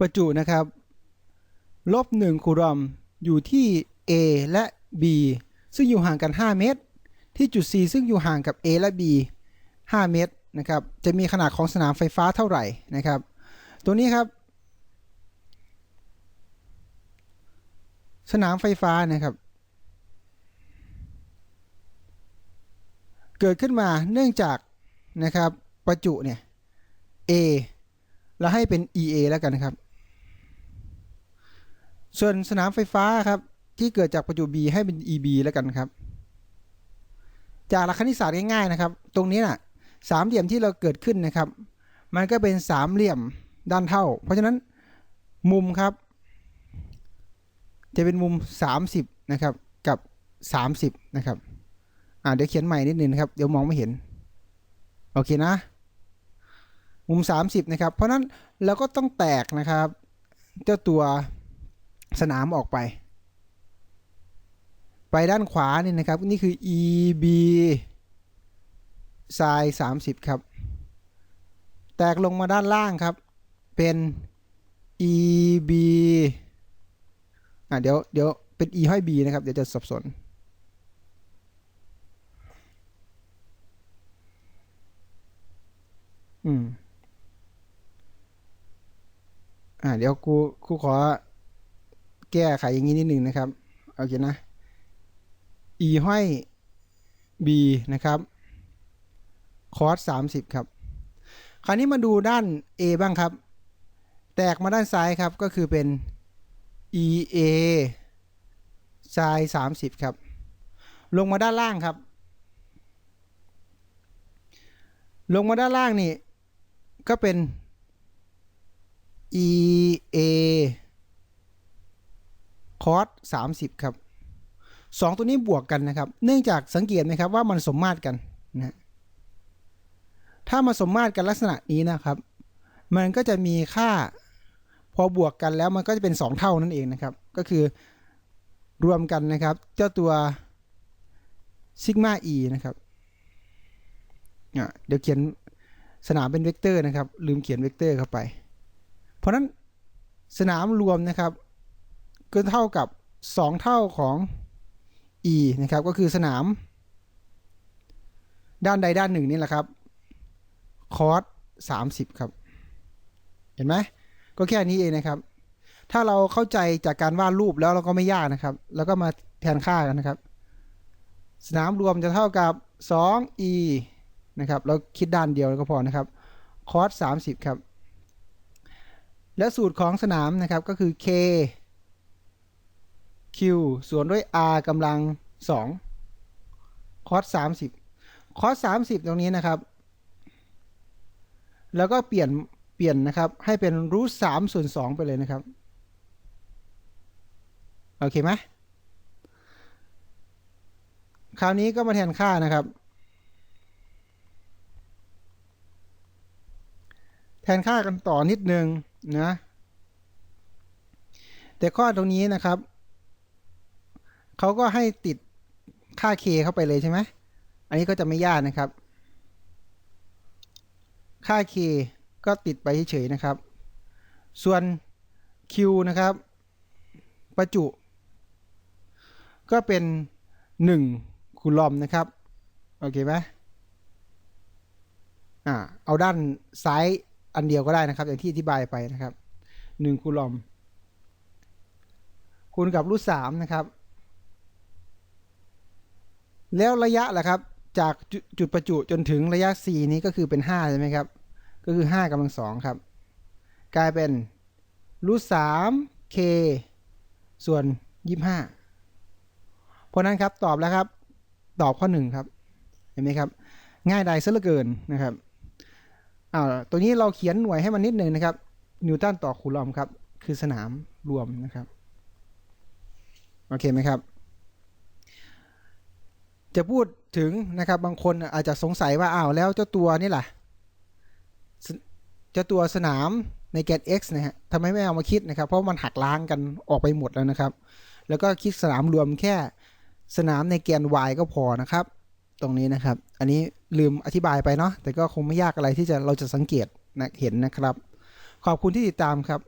ประจุนะครับลบ1คูลอมอยู่ที่ A และ B ซึ่งอยู่ห่างกัน 5 เมตร ที่จุด C ซึ่งอยู่ห่างกับ A และ B 5 เมตรนะครับจะมีขนาดของสนามไฟฟ้าเท่าไหร่นะครับ ตัวนี้ครับ สนามไฟฟ้านะครับ เกิดขึ้นมาเนื่องจากนะครับประจุเนี่ย A แล้วให้เป็น EA แล้วกันนะครับ ส่วนสนามไฟฟ้าครับที่เกิดจากประจุ B ให้เป็น EB แล้วกันครับ จากหลักคณิตศาสตร์ง่ายๆนะครับ ตรงนี้น่ะสามเหลี่ยมที่เราเกิดขึ้นนะครับ มันก็เป็นสามเหลี่ยมด้านเท่า เพราะฉะนั้นมุมครับ จะเป็นมุม 30 นะครับ กับ 30 นะครับ อ่าเดี๋ยวเขียนใหม่นิดนึงครับ เดี๋ยวมองไม่เห็น โอเคนะ มุม 30 นะครับ เพราะนั้นเราก็ต้องแตกนะครับ เจ้าตัว สนามออกไป ไปด้านขวานี่นะครับ นี่คือ EB ไซน์30 ครับ แตกลงมาด้านล่างครับ เป็น EB อะเดี๋ยวเดี๋ยวเป็น E ห้อย B นะครับ เดี๋ยวจะสับสน อืม อ่าเดี๋ยวครูครูขอ แก้ไขอย่างนี้นิดหนึ่งนะครับโอเคนะ e ห้อย b นะครับคอสสามสิบครับ คราวนี้มาดูด้าน a บ้างครับ แตกมาด้านซ้ายครับก็คือเป็น e a ไซน์สามสิบครับ ลงมาด้านล่างครับ ลงมาด้านล่างนี่ ก็เป็น e a คอสสามสิบครับสองตัวนี้บวกกันนะครับ เนื่องจากสังเกตไหมครับว่ามันสมมาตรกันนะถ้ามาสมมาตรกันลักษณะนี้นะครับ มันก็จะมีค่าพอบวกกันแล้วมันก็จะเป็น 2 เท่านั่นเองนะครับ ก็คือรวมกันนะครับ เจ้าตัวซิกมา e นะครับเดี๋ยวเขียนสนามเป็นเวกเตอร์นะครับ ลืมเขียนเวกเตอร์เข้าไป เพราะนั้นสนามรวมนะครับ ก็เท่ากับ 2 เท่าของ e นะครับก็คือสนาม ด้านใดด้านหนึ่งนี่แหละครับคอส30 ครับ เห็นไหมก็แค่นี้เองนะครับ ถ้าเราเข้าใจจากการวาดรูปแล้วเราก็ไม่ยากนะครับ แล้วก็มาแทนค่ากันนะครับ สนามรวมจะเท่ากับ 2e นะครับเราคิดด้านเดียวก็พอนะครับคอส30 ครับ และสูตรของสนามนะครับก็คือ k q ส่วนด้วย r กำลัง2คอส30คอส30 ตรงนี้นะครับ แล้วก็เปลี่ยนเปลี่ยนนะครับ ให้เป็นรูทสามส่วนสองไปเลยนะครับ โอเคไหมคราวนี้ก็มาแทนค่านะครับ แทนค่ากันต่อนิดนึงนะ แต่ข้อตรงนี้นะครับ เขาก็ให้ติดค่า k เข้าไปเลยใช่ไหม อันนี้ก็จะไม่ยากนะครับ ค่า k ก็ติดไปเฉยๆนะครับ ส่วน q นะครับ ประจุ ก็เป็น 1 คูลอมนะครับ โอเคไหมอ่า เอาด้านซ้ายอันเดียวก็ได้นะครับ อย่างที่อธิบายไปนะครับ 1 คูลอม คูณกับรูทสามนะครับ แล้วระยะล่ะครับ จากจุดประจุจนถึงระยะ c นี้ก็คือเป็น5ใช่ไหมครับ ก็คือ5กำลังสองครับ กลายเป็นรูทสาม k ส่วน25เพราะนั้นครับตอบแล้วครับ ตอบข้อ1ครับ เห็นไหมครับ ง่ายดายซะเหลือเกินนะครับอ้าวตัวนี้เราเขียนหน่วยให้มันนิดหนึ่งนะครับ นิวตันต่อคูลอมครับ คือสนามรวมนะครับ โอเคไหมครับ จะพูดถึงนะครับบางคนอาจจะสงสัยว่าอ้าวแล้วเจ้าตัวนี่แหละเจ้าตัวสนามในแกน x นะฮะทำไมไม่เอามาคิดนะครับ เพราะมันหักล้างกันออกไปหมดแล้วนะครับ แล้วก็คิดสนามรวมแค่สนามในแกน y ก็พอนะครับ ตรงนี้นะครับ อันนี้ลืมอธิบายไปเนาะแต่ก็คงไม่ยากอะไรที่จะเราจะสังเกตนะเห็นนะครับ ขอบคุณที่ติดตามครับ